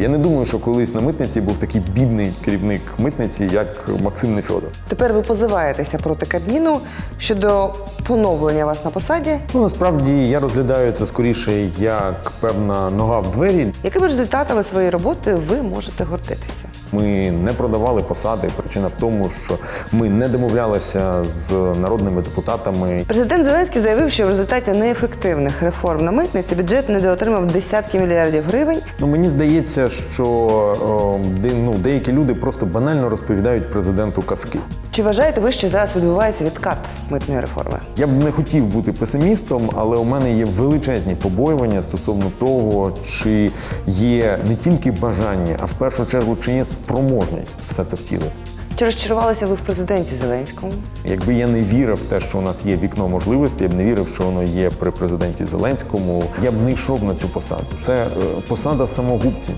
Я не думаю, що колись на митниці був такий бідний керівник митниці, як Максим Нефьодов. Тепер ви позиваєтеся проти Кабміну щодо поновлення вас на посаді. Ну насправді я розглядаю це скоріше як певна нога в двері. Якими результатами своєї роботи ви можете гордитися? Ми не продавали посади. Причина в тому, що ми не домовлялися з народними депутатами. Президент Зеленський заявив, що в результаті неефективних реформ на митниці бюджет недоотримав десятки мільярдів гривень. Ну мені здається, що о, де- ну, деякі люди просто банально розповідають президенту казки. Чи вважаєте ви, що зараз відбувається відкат митної реформи? Я б не хотів бути песимістом, але у мене є величезні побоювання стосовно того, чи є не тільки бажання, а в першу чергу, чи є спроможність все це втілити. Чи розчарувалися ви в президенті Зеленському? Якби я не вірив в те, що у нас є вікно можливостей, я б не вірив, що воно є при президенті Зеленському. Я б не йшов на цю посаду. Це е, посада самогубців.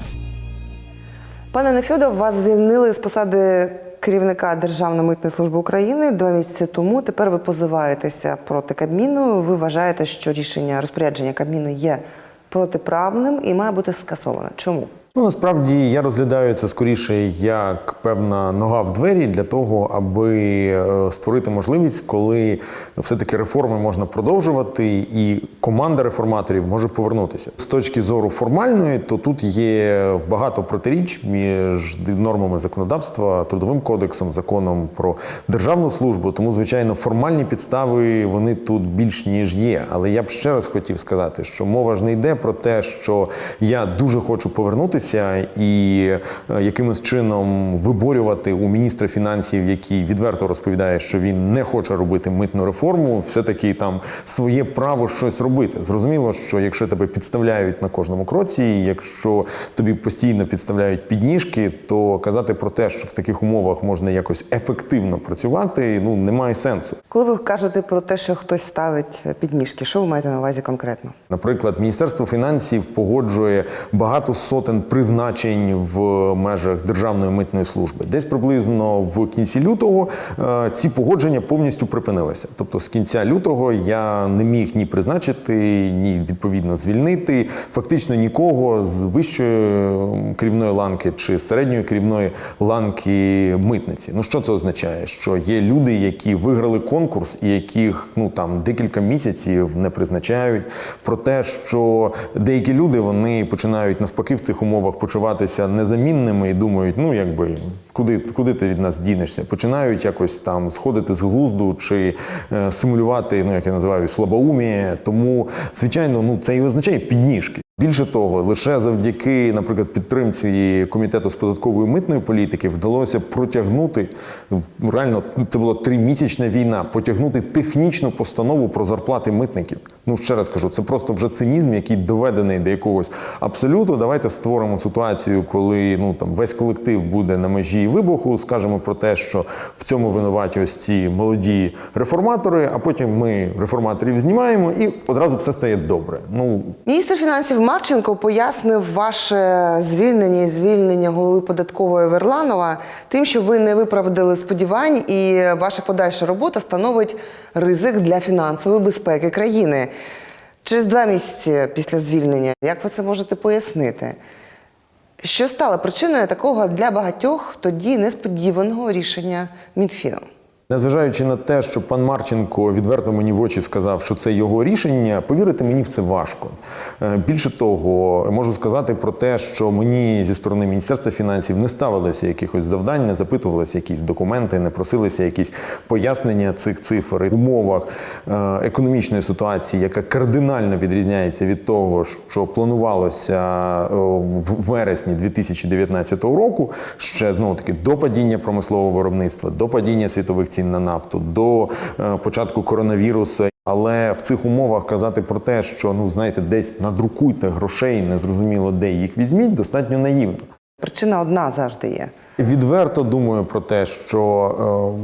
Пане Нефьодов, вас звільнили з посади керівника Державної митної служби України два місяці тому. Тепер ви позиваєтеся проти Кабміну. Ви вважаєте, що рішення розпорядження Кабміну є протиправним і має бути скасоване. Чому? Ну насправді я розглядаю це скоріше як певна нога в двері для того, аби е, створити можливість, коли все-таки реформи можна продовжувати, і команда реформаторів може повернутися. З точки зору формальної, то тут є багато протиріч між нормами законодавства, трудовим кодексом, законом про державну службу. Тому, звичайно, формальні підстави вони тут більш ніж є. Але я б ще раз хотів сказати, що мова ж не йде про те, що я дуже хочу повернутися і е, якимось чином виборювати у міністра фінансів, який відверто розповідає, що він не хоче робити митну реформу, все таки там своє право щось робити. Зрозуміло, що якщо тебе підставляють на кожному кроці, якщо тобі постійно підставляють підніжки, то казати про те, що в таких умовах можна якось ефективно працювати, ну немає сенсу. Коли ви кажете про те, що хтось ставить підміжки, що ви маєте на увазі конкретно? Наприклад, Міністерство фінансів погоджує багато сотень призначень в межах Державної митної служби. Десь приблизно в кінці лютого е, ці погодження повністю припинилися. Тобто, з кінця лютого я не міг ні призначити, ні відповідно звільнити фактично нікого з вищої керівної ланки чи середньої керівної ланки митниці. Ну що це означає? Що є люди, які виграли конкурс і яких ну там декілька місяців не призначають. Про те, що деякі люди вони починають навпаки в цих умовах почуватися незамінними і думають, ну якби куди, куди ти від нас дінешся? Починають якось там сходити з глузду чи е, симулювати, ну як я називаю, слабоуміє. Тому, звичайно, ну це і означає підніжки. Більше того, лише завдяки, наприклад, підтримці комітету з податкової митної політики вдалося протягнути реально це була тримісячна війна. Потягнути технічну постанову про зарплати митників. Ну ще раз кажу, це просто вже цинізм, який доведений до якогось абсолюту. Давайте створимо ситуацію, коли ну там весь колектив буде на межі вибуху. Скажемо про те, що в цьому винуваті ось ці молоді реформатори. А потім ми реформаторів знімаємо, і одразу все стає добре. Ну Міністр фінансів Марченко пояснив ваше звільнення і звільнення голови податкової Верланова тим, що ви не виправдали сподівань, і ваша подальша робота становить ризик для фінансової безпеки країни. Через два місяці після звільнення, як ви це можете пояснити? Що стало причиною такого для багатьох тоді несподіваного рішення Мінфіну? Незважаючи на те, що пан Марченко відверто мені в очі сказав, що це його рішення, повірити мені в це важко. Е, Більше того, можу сказати про те, що мені зі сторони Міністерства фінансів не ставилося якихось завдань, не запитувалися якісь документи, не просилися якісь пояснення цих цифр в умовах е, економічної ситуації, яка кардинально відрізняється від того, що планувалося е, в вересні 2019 року, ще знову таки до падіння промислового виробництва, до падіння світових цін на нафту, до е, початку коронавірусу. Але в цих умовах казати про те, що ну знаєте, десь надрукуйте грошей, незрозуміло де їх візьміть, достатньо наївно. Причина одна завжди є Відверто думаю про те, що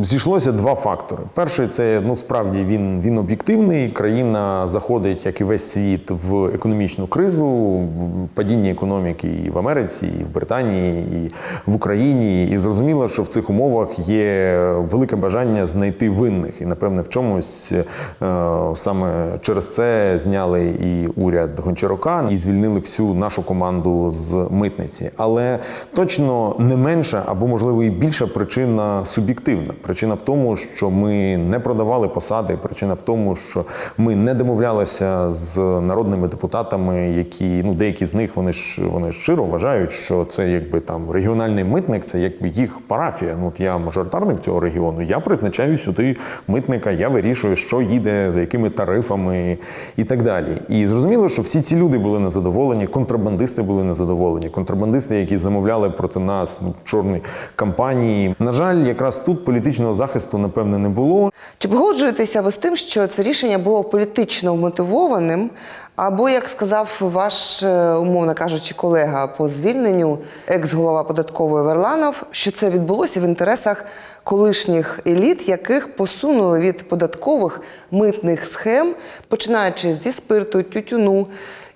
е, зійшлося два фактори. Перший це ну справді він, він об'єктивний. Країна заходить, як і весь світ, в економічну кризу, падіння економіки і в Америці, і в Британії, і в Україні. І зрозуміло, що в цих умовах є велике бажання знайти винних. І напевне в чомусь е, саме через це зняли і уряд Гончарука і звільнили всю нашу команду з митниці. Але точно не менша або можливо і більша причина суб'єктивна. Причина в тому, що ми не продавали посади. Причина в тому, що ми не домовлялися з народними депутатами, які ну деякі з них вони ж вони щиро вважають, що це якби там регіональний митник, це якби їх парафія. Ну от я мажоритарник цього регіону. Я призначаю сюди митника, я вирішую, що їде, за якими тарифами і так далі. І зрозуміло, що всі ці люди були незадоволені, контрабандисти були незадоволені, контрабандисти, які замовляли проти нас чорні кампанії. На жаль, якраз тут політичного захисту напевне не було. Чи погоджуєтеся ви з тим, що це рішення було політично мотивованим? Або, як сказав ваш, е, умовно кажучи, колега по звільненню, екс-голова податкової Верланов, що це відбулося в інтересах колишніх еліт, яких посунули від податкових митних схем, починаючи зі спирту, тютюну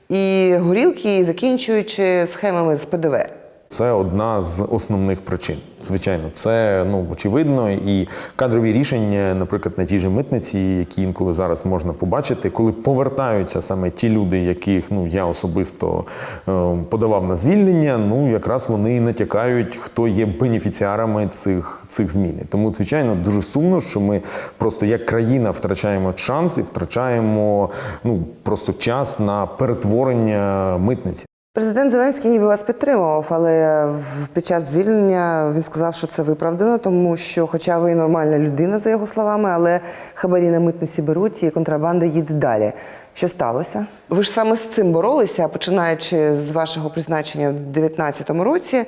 і горілки, і закінчуючи схемами з ПДВ? Це одна з основних причин. Звичайно, це ну очевидно, і кадрові рішення, наприклад, на тій же митниці, які інколи зараз можна побачити, коли повертаються саме ті люди, яких ну я особисто е, подавав на звільнення. Ну якраз вони натякають, хто є бенефіціарами цих цих змін. Тому, звичайно, дуже сумно, що ми просто як країна втрачаємо шанс і втрачаємо ну просто час на перетворення митниці. Президент Зеленський ніби вас підтримував, але під час звільнення він сказав, що це виправдано, тому що, хоча ви нормальна людина, за його словами, але хабарі на митниці беруть і контрабанда їде далі. Що сталося? Ви ж саме з цим боролися, починаючи з вашого призначення в 2019 році.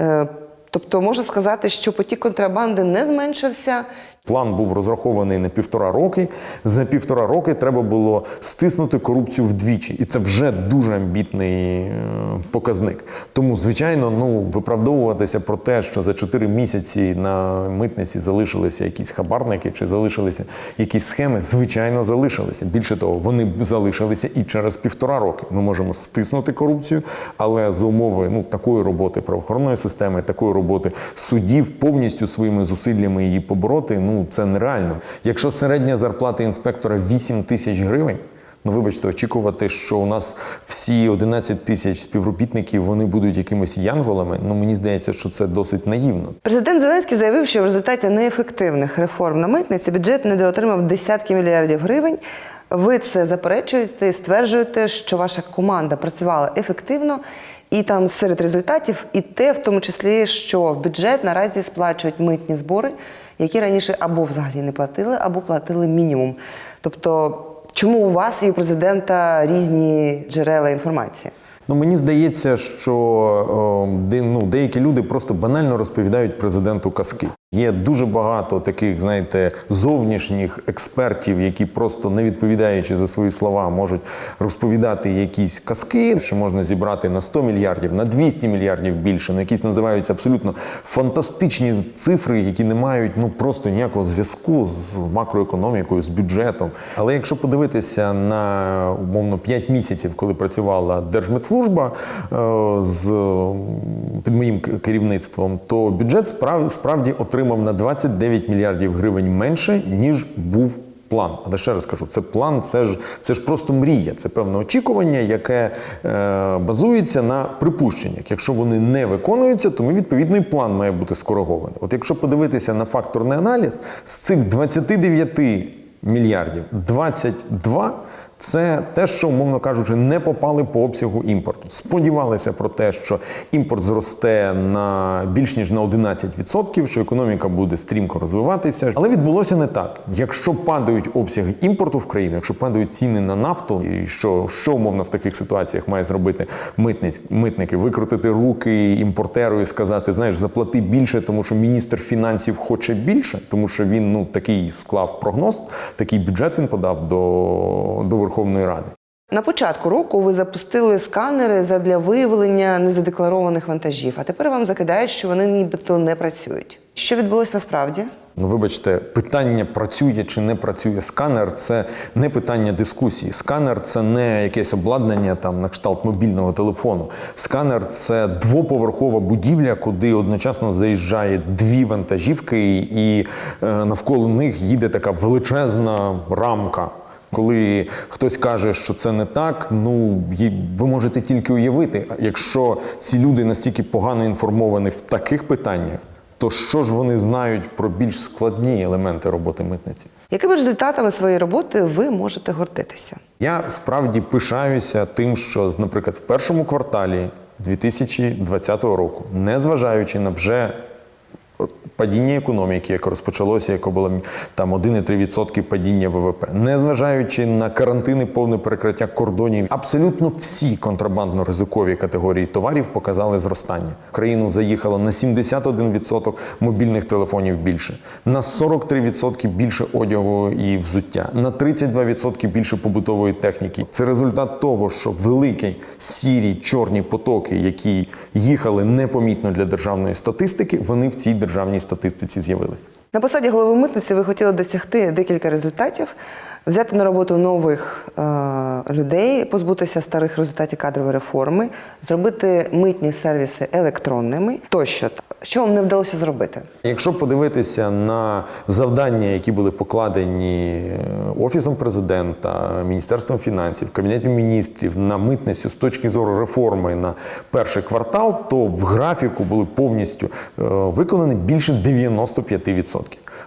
Е, Тобто можна сказати, що потік контрабанди не зменшився. План був розрахований на півтора роки. За півтора роки треба було стиснути корупцію вдвічі, і це вже дуже амбітний е, показник. Тому, звичайно, ну виправдовуватися про те, що за чотири місяці на митниці залишилися якісь хабарники чи залишилися якісь схеми, звичайно, залишилися. Більше того, вони залишилися і через півтора роки. Ми можемо стиснути корупцію, але за умови ну такої роботи правоохоронної системи, такої роботи судів повністю своїми зусиллями її побороти. Ну це нереально. Якщо середня зарплата інспектора 8 тисяч гривень. Ну, вибачте, очікувати, що у нас всі 11 тисяч співробітників вони будуть якимись янголами. Ну мені здається, що це досить наївно. Президент Зеленський заявив, що в результаті неефективних реформ на митниці бюджет недоотримав десятки мільярдів гривень. Ви це заперечуєте, стверджуєте, що ваша команда працювала ефективно, і там серед результатів і те, в тому числі, що в бюджет наразі сплачують митні збори, які раніше або взагалі не платили, або платили мінімум. Тобто, чому у вас і у президента різні джерела інформації? Ну мені здається, що о, де, ну, деякі люди просто банально розповідають президенту казки. Є дуже багато таких, знаєте, зовнішніх експертів, які просто не відповідаючи за свої слова, можуть розповідати якісь казки, що можна зібрати на 100 мільярдів, на 200 мільярдів більше, на якісь називаються абсолютно фантастичні цифри, які не мають ну просто ніякого зв'язку з макроекономікою, з бюджетом. Але якщо подивитися на умовно 5 місяців, коли працювала Держмитслужба е, з під моїм керівництвом, то бюджет справ, справді отримав на 29 мільярдів гривень менше ніж був. План, але ще раз кажу, це план, це ж це ж просто мрія, це певне очікування, яке е, базується на припущеннях. Якщо вони не виконуються, то ми відповідно і план має бути скоригований. От якщо подивитися на факторний аналіз, з цих 29 мільярдів 22 це те, що, умовно кажучи, не попали по обсягу імпорту. Сподівалися про те, що імпорт зросте на більш ніж на 11%, що економіка буде стрімко розвиватися. Але відбулося не так. Якщо падають обсяги імпорту в країну, якщо падають ціни на нафту, і що, що умовно в таких ситуаціях має зробити митниць, митники, викрутити руки імпортеру і сказати, знаєш, заплати більше, тому що міністр фінансів хоче більше, тому що він ну такий склав прогноз, такий бюджет він подав до, до Верховної Ради. На початку року ви запустили сканери задля виявлення незадекларованих вантажів, а тепер вам закидають, що вони нібито не працюють. Що відбулося насправді? Ну, вибачте, питання працює чи не працює сканер це не питання дискусії. Сканер це не якесь обладнання там на кшталт мобільного телефону. Сканер це двоповерхова будівля, куди одночасно заїжджає дві вантажівки, і е, навколо них їде така величезна рамка. Коли хтось каже, що це не так, ну ви можете тільки уявити, якщо ці люди настільки погано інформовані в таких питаннях, то що ж вони знають про більш складні елементи роботи митниці? Якими результатами своєї роботи ви можете гордитися? Я справді пишаюся тим, що, наприклад, в першому кварталі 2020 року, незважаючи на вже падіння економіки, яке розпочалося, яке було там 1,3% падіння ВВП, незважаючи на карантини, повне перекриття кордонів, абсолютно всі контрабандно ризикові категорії товарів показали зростання. В країну заїхало на 71% мобільних телефонів більше, на 43% більше одягу і взуття, на 32% більше побутової техніки. Це результат того, що великі сірі чорні потоки, які їхали непомітно для державної статистики, вони в цій державній статистиці з'явилися. На посаді голови митниці ви хотіли досягти декілька результатів: взяти на роботу нових е, людей, позбутися старих результатів кадрової реформи, зробити митні сервіси електронними тощо. Що вам не вдалося зробити? Якщо подивитися на завдання, які були покладені е, офісом президента, міністерством фінансів, кабінетом міністрів на митницю з точки зору реформи на перший квартал, то в графіку були повністю е, виконані більше 95%.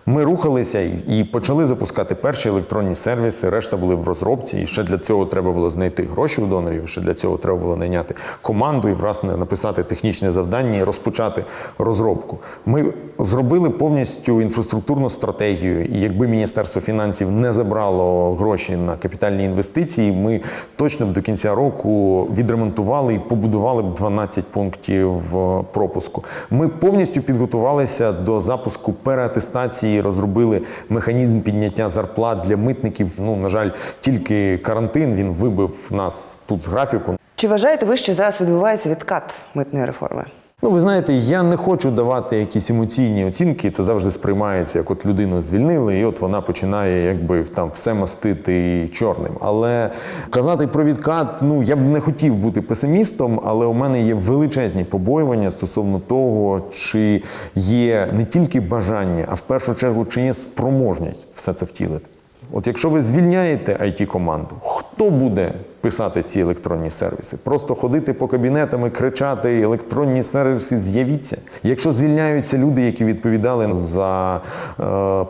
Ми рухалися і- почали запускати перші електронні сервіси. Решта були в розробці. І ще для цього треба було знайти гроші у донорів. Ще для цього треба було найняти команду і власне написати технічне завдання і розпочати розробку. Ми зробили повністю інфраструктурну стратегію. І якби Міністерство фінансів не забрало гроші на капітальні інвестиції, ми точно б до кінця року відремонтували і побудували б 12 пунктів е, пропуску. Ми повністю підготувалися до запуску переатестації, розробили механізм підняття зарплат для митників. Ну на жаль, тільки карантин він вибив нас тут з графіку. Чи вважаєте ви, що зараз відбувається відкат митної реформи? Ну, ви знаєте, я не хочу давати якісь емоційні оцінки. Це завжди сприймається, як от людину звільнили, і от вона починає якби там все мастити чорним. Але казати про відкат, ну я б не хотів бути песимістом, але у мене є величезні побоювання стосовно того, чи є не тільки бажання, а в першу чергу, чи є спроможність все це втілити. От якщо ви звільняєте it команду хто буде писати ці електронні сервіси? Просто ходити по кабінетам і кричати електронні сервіси з'явіться. Якщо звільняються люди, які відповідали за е,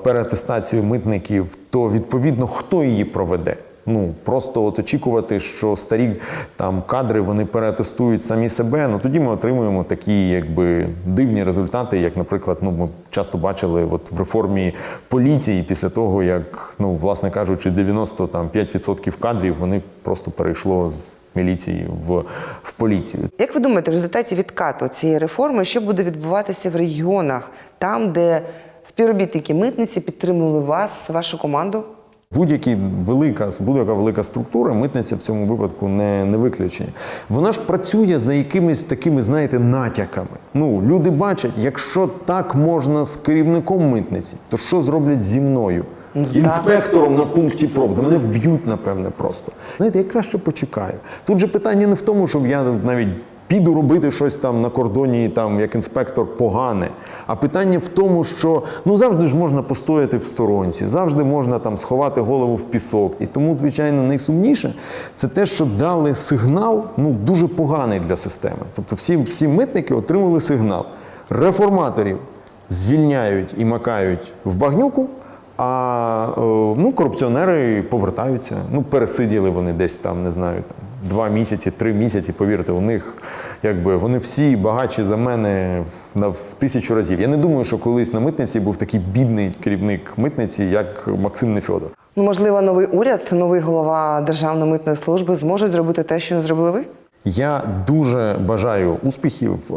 переатестацію митників, то відповідно хто її проведе? Ну просто от очікувати, що старі там кадри вони переатестують самі себе. Ну тоді ми отримуємо такі, якби дивні результати, як, наприклад, ну ми часто бачили от в реформі поліції після того, як ну, власне кажучи, 95% кадрів вони просто перейшло з міліції в, в поліцію. Як ви думаєте, в результаті відкату цієї реформи, що буде відбуватися в регіонах, там, де співробітники митниці підтримували вас, вашу команду? Будь-які велика, будь-яка велика структура, митниця в цьому випадку не, не виключення. Вона ж працює за якимись такими, знаєте, натяками. Ну, люди бачать, якщо так можна з керівником митниці, то що зроблять зі мною? Інспектором на пункті проб. Мене вб'ють, напевне, просто. Знаєте, я краще почекаю. Тут же питання не в тому, щоб я навіть піду робити щось там на кордоні, там як інспектор погане. А питання в тому, що ну завжди ж можна постояти в сторонці, завжди можна там сховати голову в пісок. І тому, звичайно, найсумніше це те, що дали сигнал, ну дуже поганий для системи. Тобто, всі, всі митники отримали сигнал. Реформаторів звільняють і макають в багнюку. А е, ну, корупціонери повертаються. Ну, пересиділи вони десь там, не знаю, там два місяці, три місяці. Повірте, у них якби вони всі багатші за мене в, на в тисячу разів. Я не думаю, що колись на митниці був такий бідний керівник митниці, як Максим Нефьодов. Ну, можливо, новий уряд, новий голова Державної митної служби зможуть зробити те, що не зробили ви? Я дуже бажаю успіхів е,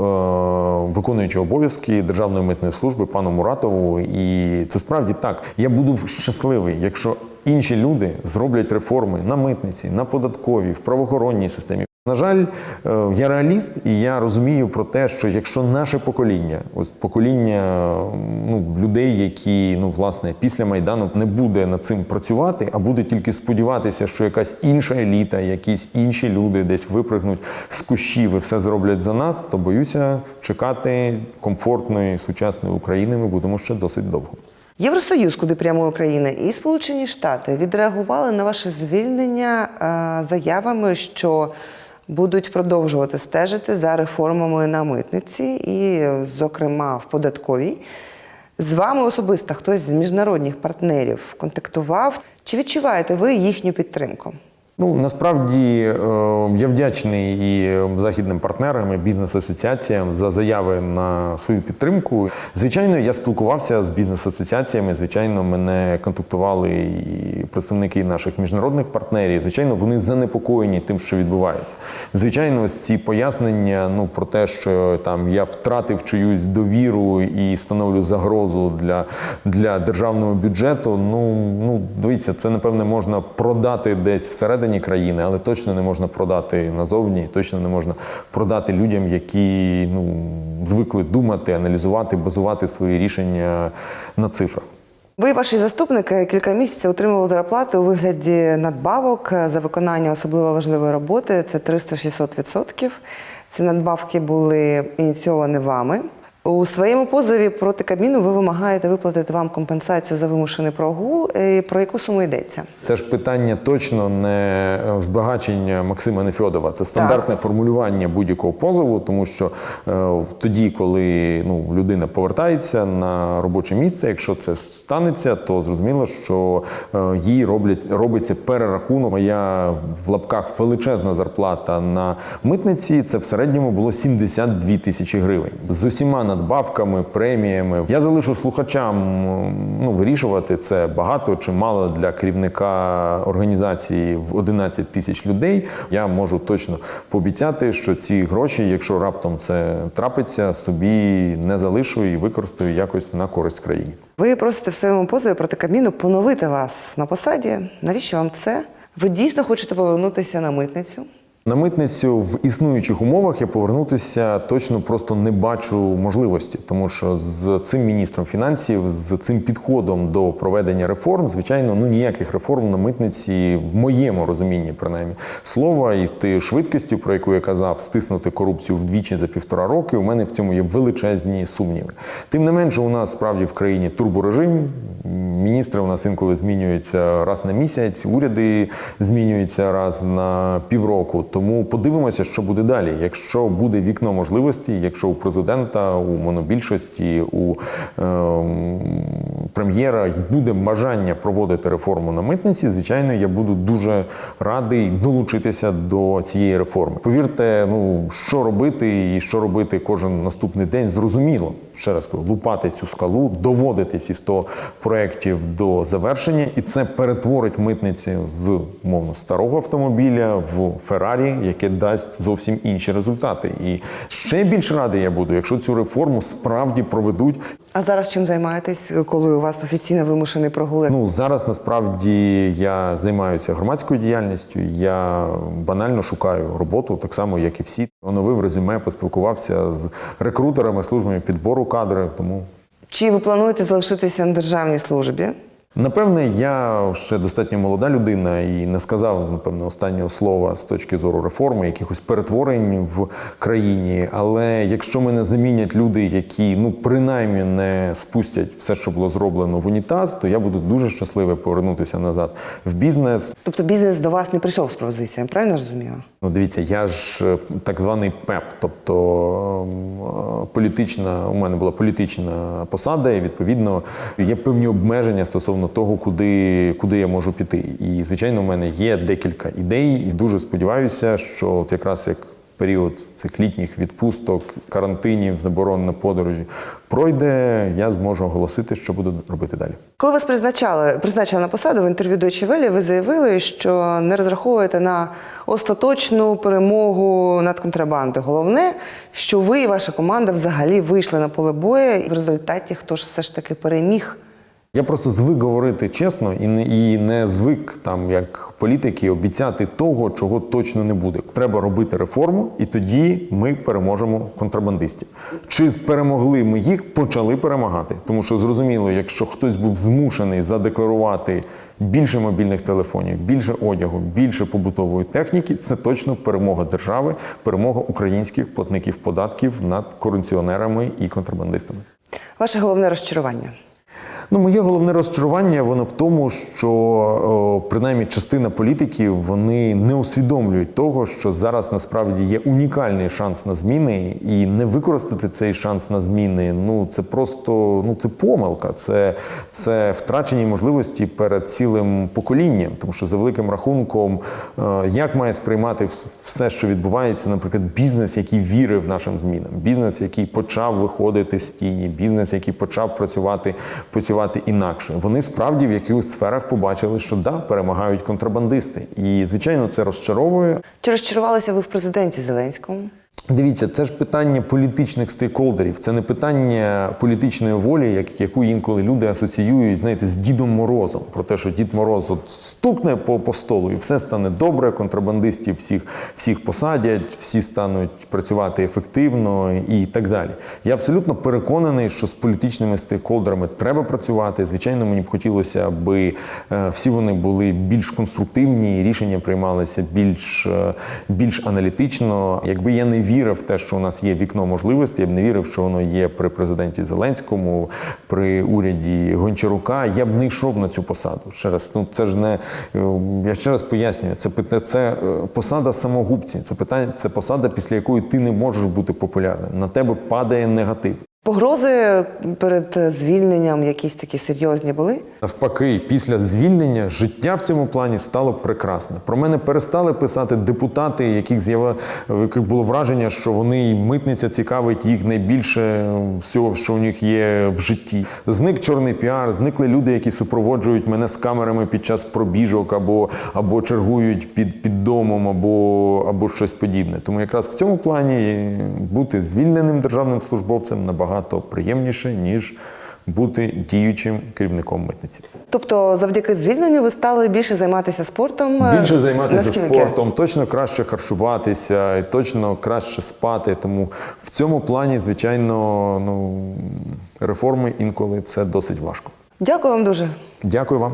виконуючого обов'язки Державної митної служби пану Муратову. І це справді так. Я буду щасливий, якщо інші люди зроблять реформи на митниці, на податковій, в правоохоронній системі. На жаль, е, я реаліст, і я розумію про те, що якщо наше покоління, ось покоління ну, людей, які ну власне після майдану не буде над цим працювати, а буде тільки сподіватися, що якась інша еліта, якісь інші люди десь випригнуть з кущів і все зроблять за нас, то боюся чекати комфортної сучасної України. Ми будемо ще досить довго. Євросоюз, куди прямо Україна, і Сполучені Штати відреагували на ваше звільнення е, заявами, що будуть продовжувати стежити за реформами на митниці, і, зокрема, в податковій. З вами особисто хтось з міжнародних партнерів контактував. Чи відчуваєте ви їхню підтримку? Ну насправді е, я вдячний і західним партнерам, і бізнес-асоціаціям за заяви на свою підтримку. Звичайно, я спілкувався з бізнес-асоціаціями. Звичайно, мене контактували і представники наших міжнародних партнерів. Звичайно, вони занепокоєні тим, що відбувається. Звичайно, ось ці пояснення ну про те, що там я втратив чиюсь довіру і становлю загрозу для, для державного бюджету. Ну ну дивіться, це напевне можна продати десь всередині країни, але точно не можна продати назовні, точно не можна продати людям, які ну звикли думати, аналізувати, базувати свої рішення на цифрах. Ви ваші заступники кілька місяців отримували зарплати у вигляді надбавок за виконання особливо важливої роботи. Це 300-600%. Ці надбавки були ініційовані вами. У своєму позові проти Кабміну ви вимагаєте виплатити вам компенсацію за вимушений прогул. Про яку суму йдеться? Це ж питання точно не е, збагачення Максима Нефьодова. Це стандартне формулювання будь-якого позову, тому що е, тоді, коли ну, людина повертається на робоче місце, якщо це станеться, то зрозуміло, що е, їй роблять робиться перерахунок. Моя в лапках величезна зарплата на митниці. Це в середньому було 72 тисячі гривень з усіма надбавками, преміями. Я залишу слухачам ну, вирішувати це багато чи мало для керівника організації в 11 тисяч людей. Я можу точно пообіцяти, що ці гроші, якщо раптом це трапиться, собі не залишу і використаю якось на користь країні. Ви просите в своєму позові проти Кабміну поновити вас на посаді. Навіщо вам це? Ви дійсно хочете повернутися на митницю? На митницю в існуючих умовах я повернутися точно просто не бачу можливості, тому що з цим міністром фінансів, з цим підходом до проведення реформ, звичайно, ну ніяких реформ на митниці в моєму розумінні, принаймні, слова і з швидкістю, про яку я казав, стиснути корупцію вдвічі за півтора роки. У мене в цьому є величезні сумніви. Тим не менше, у нас справді в країні турборежим. Міністри у нас інколи змінюються раз на місяць, уряди змінюються раз на півроку. Тому подивимося, що буде далі. Якщо буде вікно можливості, якщо у президента, у монобільшості, у ем, прем'єра буде бажання проводити реформу на митниці, звичайно, я буду дуже радий долучитися до цієї реформи. Повірте, ну що робити і що робити кожен наступний день, зрозуміло. Ще раз кажу, лупати цю скалу, доводити ці 100 проєктів до завершення, і це перетворить митниці з умовно старого автомобіля в Феррарі, яке дасть зовсім інші результати. І ще більш радий я буду, якщо цю реформу справді проведуть. А зараз чим займаєтесь, коли у вас офіційно вимушений прогулок? Ну зараз насправді я займаюся громадською діяльністю. Я банально шукаю роботу, так само як і всі. Оновив резюме, поспілкувався з рекрутерами, службами підбору кадрів. Тому Чи ви плануєте залишитися на державній службі? Напевне, я ще достатньо молода людина і не сказав напевно останнього слова з точки зору реформи, якихось перетворень в країні. Але якщо мене замінять люди, які ну принаймні не спустять все, що було зроблено в унітаз, то я буду дуже щасливий повернутися назад в бізнес. Тобто бізнес до вас не прийшов з пропозиціями, правильно розумію? Ну, дивіться, я ж е, так званий ПЕП, тобто е, політична, у мене була політична посада, і відповідно є певні обмеження стосовно того, куди, куди я можу піти. І звичайно, у мене є декілька ідей, і дуже сподіваюся, що от якраз як період цих літніх відпусток, карантинів, заборон на подорожі пройде, я зможу оголосити, що буду робити далі. Коли вас призначали, призначили на посаду в інтерв'ю Deutsche Welle, ви заявили, що не розраховуєте на остаточну перемогу над контрабандою. Головне, що ви і ваша команда взагалі вийшли на поле бою, і в результаті хто ж все ж таки переміг Я просто звик говорити чесно і не, і не звик там як політики обіцяти того, чого точно не буде. Треба робити реформу, і тоді ми переможемо контрабандистів. Чи перемогли ми їх, почали перемагати? Тому що зрозуміло, якщо хтось був змушений задекларувати більше мобільних телефонів, більше одягу, більше побутової техніки, це точно перемога держави, перемога українських платників податків над корупціонерами і контрабандистами. Ваше головне розчарування. Ну, моє головне розчарування воно в тому, що о, принаймні частина політиків вони не усвідомлюють того, що зараз насправді є унікальний шанс на зміни, і не використати цей шанс на зміни. Ну це просто ну це помилка, це, це втрачені можливості перед цілим поколінням. Тому що за великим рахунком, е, як має сприймати все, що відбувається, наприклад, бізнес, який вірив нашим змінам, бізнес, який почав виходити з тіні, бізнес, який почав працювати, працювати інакше. Вони справді в якихось сферах побачили, що да, перемагають контрабандисти. І звичайно, це розчаровує. Чи розчарувалися ви в президенті Зеленському? Дивіться, це ж питання політичних стейкхолдерів. Це не питання політичної волі, як, яку інколи люди асоціюють, знаєте, з Дідом Морозом. Про те, що Дід Мороз от стукне по, по столу і все стане добре. Контрабандистів всіх, всіх посадять, всі стануть працювати ефективно і так далі. Я абсолютно переконаний, що з політичними стейкхолдерами треба працювати. Звичайно, мені б хотілося, аби е, всі вони були більш конструктивні, рішення приймалися більш, е, більш аналітично. Якби я не вірив в те, що у нас є вікно можливості. я б не вірив, що воно є при президенті Зеленському, при уряді Гончарука. Я б не йшов на цю посаду. Ще раз, ну це ж не е, я ще раз пояснюю. Це це е, посада самогубці. Це питання, це посада, після якої ти не можеш бути популярним. На тебе падає негатив. Погрози перед звільненням якісь такі серйозні були? Навпаки, після звільнення життя в цьому плані стало прекрасне. Про мене перестали писати депутати, яких з'ява яких було враження, що вони і митниця цікавить їх найбільше всього, що у них є в житті. Зник чорний піар, зникли люди, які супроводжують мене з камерами під час пробіжок або, або чергують під, під домом, або, або щось подібне. Тому якраз в цьому плані бути звільненим державним службовцем набагато приємніше ніж бути діючим керівником митниці. Тобто, завдяки звільненню ви стали більше займатися спортом? е, Більше займатися наскільки? спортом, точно краще харчуватися, і точно краще спати. Тому в цьому плані, звичайно, ну реформи інколи це досить важко. Дякую вам дуже. Дякую вам.